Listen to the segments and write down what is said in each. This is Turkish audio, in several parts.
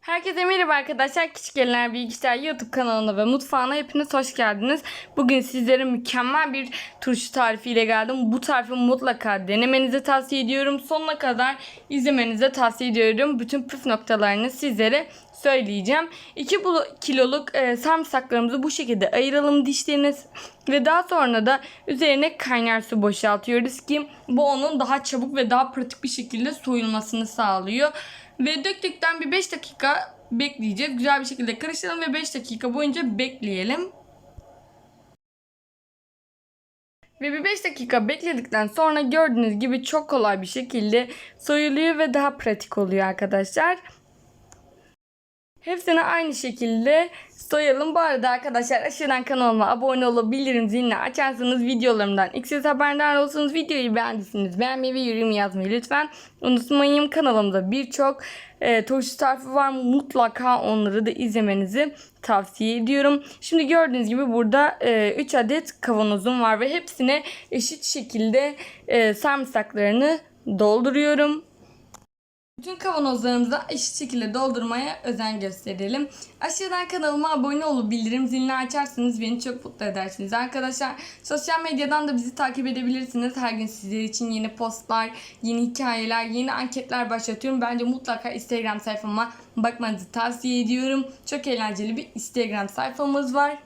Herkese merhaba arkadaşlar. Küçük Gelinler Bilgisayar YouTube kanalına ve mutfağına hepiniz hoş geldiniz. Bugün sizlere mükemmel bir turşu tarifiyle geldim. Bu tarifi mutlaka denemenizi tavsiye ediyorum. Sonuna kadar izlemenizi tavsiye ediyorum. Bütün püf noktalarını sizlere söyleyeceğim. 2 kiloluk e, sarımsaklarımızı bu şekilde ayıralım dişleriniz ve daha sonra da üzerine kaynar su boşaltıyoruz ki bu onun daha çabuk ve daha pratik bir şekilde soyulmasını sağlıyor. Ve döktükten bir 5 dakika bekleyeceğiz. Güzel bir şekilde karıştıralım ve 5 dakika boyunca bekleyelim. Ve bir 5 dakika bekledikten sonra gördüğünüz gibi çok kolay bir şekilde soyuluyor ve daha pratik oluyor arkadaşlar. Hepsini aynı şekilde soyalım. Bu arada arkadaşlar aşağıdan kanalıma abone olup bildirim zilini açarsanız videolarımdan ilk siz haberdar olursunuz. Videoyu beğendiyseniz beğenmeyi ve yorum yazmayı lütfen unutmayın. Kanalımda birçok e, turşu tarifi var. Mutlaka onları da izlemenizi tavsiye ediyorum. Şimdi gördüğünüz gibi burada e, 3 adet kavanozum var ve hepsine eşit şekilde e, sarımsaklarını dolduruyorum. Bütün kavanozlarımızı eşit şekilde doldurmaya özen gösterelim. Aşağıdan kanalıma abone olup bildirim zilini açarsanız beni çok mutlu edersiniz. Arkadaşlar sosyal medyadan da bizi takip edebilirsiniz. Her gün sizler için yeni postlar, yeni hikayeler, yeni anketler başlatıyorum. Bence mutlaka Instagram sayfama bakmanızı tavsiye ediyorum. Çok eğlenceli bir Instagram sayfamız var.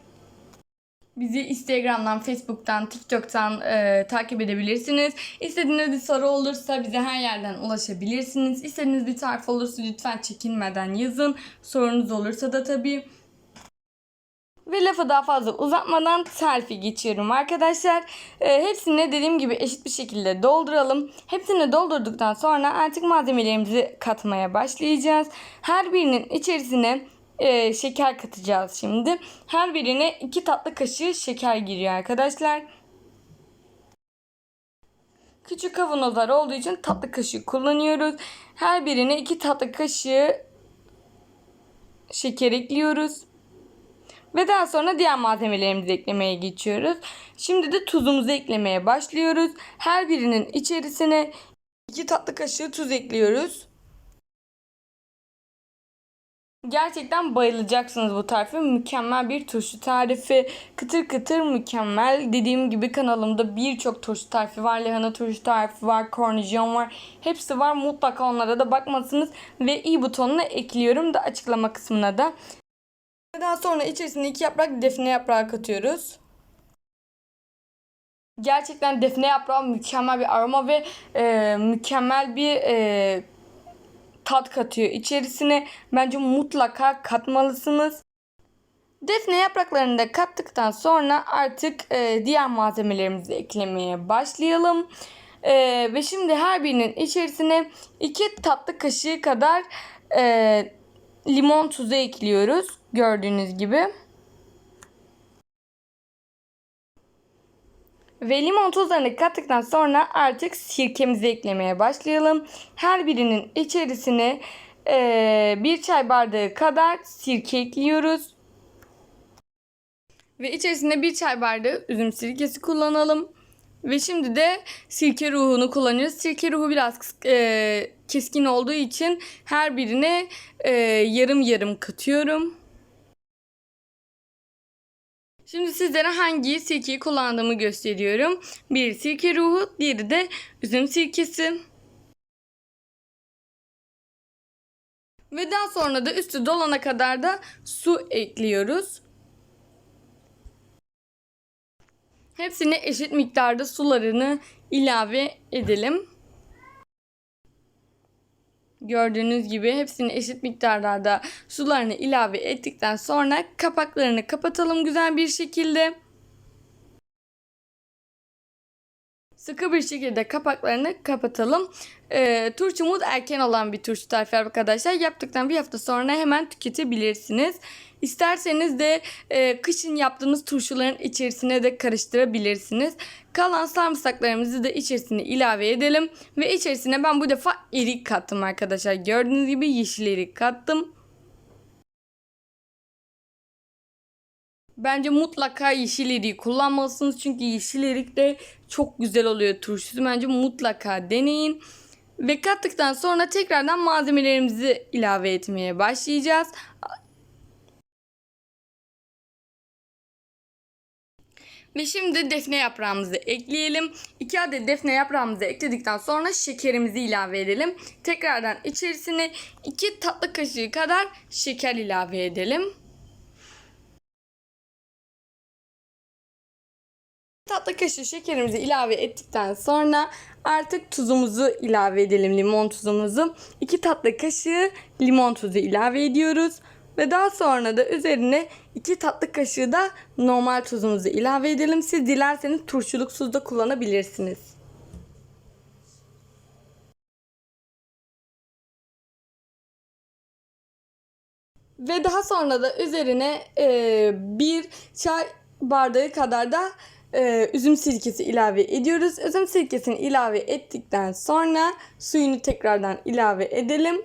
Bizi Instagram'dan, Facebook'tan, TikTok'tan e, takip edebilirsiniz. İstediğiniz bir soru olursa bize her yerden ulaşabilirsiniz. İstediğiniz bir tarif olursa lütfen çekinmeden yazın. Sorunuz olursa da tabii. Ve lafı daha fazla uzatmadan tarife geçiyorum arkadaşlar. E, hepsini dediğim gibi eşit bir şekilde dolduralım. Hepsini doldurduktan sonra artık malzemelerimizi katmaya başlayacağız. Her birinin içerisine e, şeker katacağız şimdi. Her birine 2 tatlı kaşığı şeker giriyor arkadaşlar. Küçük kavanozlar olduğu için tatlı kaşığı kullanıyoruz. Her birine 2 tatlı kaşığı şeker ekliyoruz. Ve daha sonra diğer malzemelerimizi eklemeye geçiyoruz. Şimdi de tuzumuzu eklemeye başlıyoruz. Her birinin içerisine 2 tatlı kaşığı tuz ekliyoruz. Gerçekten bayılacaksınız bu tarife. Mükemmel bir turşu tarifi. Kıtır kıtır mükemmel. Dediğim gibi kanalımda birçok turşu tarifi var. Lahana turşu tarifi var. Kornijon var. Hepsi var. Mutlaka onlara da bakmalısınız. Ve i butonuna ekliyorum da açıklama kısmına da. Daha sonra içerisine iki yaprak defne yaprağı katıyoruz. Gerçekten defne yaprağı mükemmel bir aroma ve e, mükemmel bir e, tat katıyor içerisine. Bence mutlaka katmalısınız. Defne yapraklarını da kattıktan sonra artık e, diğer malzemelerimizi eklemeye başlayalım. E, ve şimdi her birinin içerisine 2 tatlı kaşığı kadar e, limon tuzu ekliyoruz. Gördüğünüz gibi. Ve limon tuzlarını kattıktan sonra artık sirkemizi eklemeye başlayalım. Her birinin içerisine e, bir çay bardağı kadar sirke ekliyoruz. Ve içerisine bir çay bardağı üzüm sirkesi kullanalım. Ve şimdi de sirke ruhunu kullanıyoruz. Sirke ruhu biraz e, keskin olduğu için her birine e, yarım yarım katıyorum. Şimdi sizlere hangi sirkeyi kullandığımı gösteriyorum. Bir sirke ruhu, diğeri de üzüm sirkesi. Ve daha sonra da üstü dolana kadar da su ekliyoruz. Hepsine eşit miktarda sularını ilave edelim. Gördüğünüz gibi hepsini eşit miktarlarda sularını ilave ettikten sonra kapaklarını kapatalım güzel bir şekilde. Sıkı bir şekilde kapaklarını kapatalım. E, turşumuz erken olan bir turşu tarifi arkadaşlar. Yaptıktan bir hafta sonra hemen tüketebilirsiniz. İsterseniz de e, kışın yaptığınız turşuların içerisine de karıştırabilirsiniz. Kalan sarımsaklarımızı da içerisine ilave edelim. Ve içerisine ben bu defa erik kattım arkadaşlar. Gördüğünüz gibi yeşil erik kattım. Bence mutlaka yeşil eriği kullanmalısınız. Çünkü yeşil erik de çok güzel oluyor turşusu. Bence mutlaka deneyin. Ve kattıktan sonra tekrardan malzemelerimizi ilave etmeye başlayacağız. Ve şimdi defne yaprağımızı ekleyelim. 2 adet defne yaprağımızı ekledikten sonra şekerimizi ilave edelim. Tekrardan içerisine 2 tatlı kaşığı kadar şeker ilave edelim. Tatlı kaşığı şekerimizi ilave ettikten sonra artık tuzumuzu ilave edelim. Limon tuzumuzu. 2 tatlı kaşığı limon tuzu ilave ediyoruz. Ve daha sonra da üzerine 2 tatlı kaşığı da normal tuzumuzu ilave edelim. Siz dilerseniz turşuluk tuz da kullanabilirsiniz. Ve daha sonra da üzerine e, bir çay bardağı kadar da e, üzüm sirkesi ilave ediyoruz. Üzüm sirkesini ilave ettikten sonra suyunu tekrardan ilave edelim.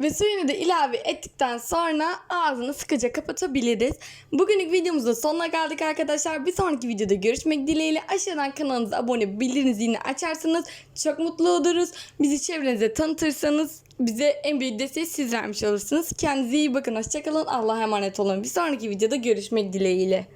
Ve suyunu da ilave ettikten sonra ağzını sıkıca kapatabiliriz. Bugünlük videomuzun sonuna geldik arkadaşlar. Bir sonraki videoda görüşmek dileğiyle. Aşağıdan kanalımıza abone bildirim zilini açarsanız çok mutlu oluruz. Bizi çevrenize tanıtırsanız bize en büyük desteği siz vermiş olursunuz. Kendinize iyi bakın. Hoşçakalın. Allah'a emanet olun. Bir sonraki videoda görüşmek dileğiyle.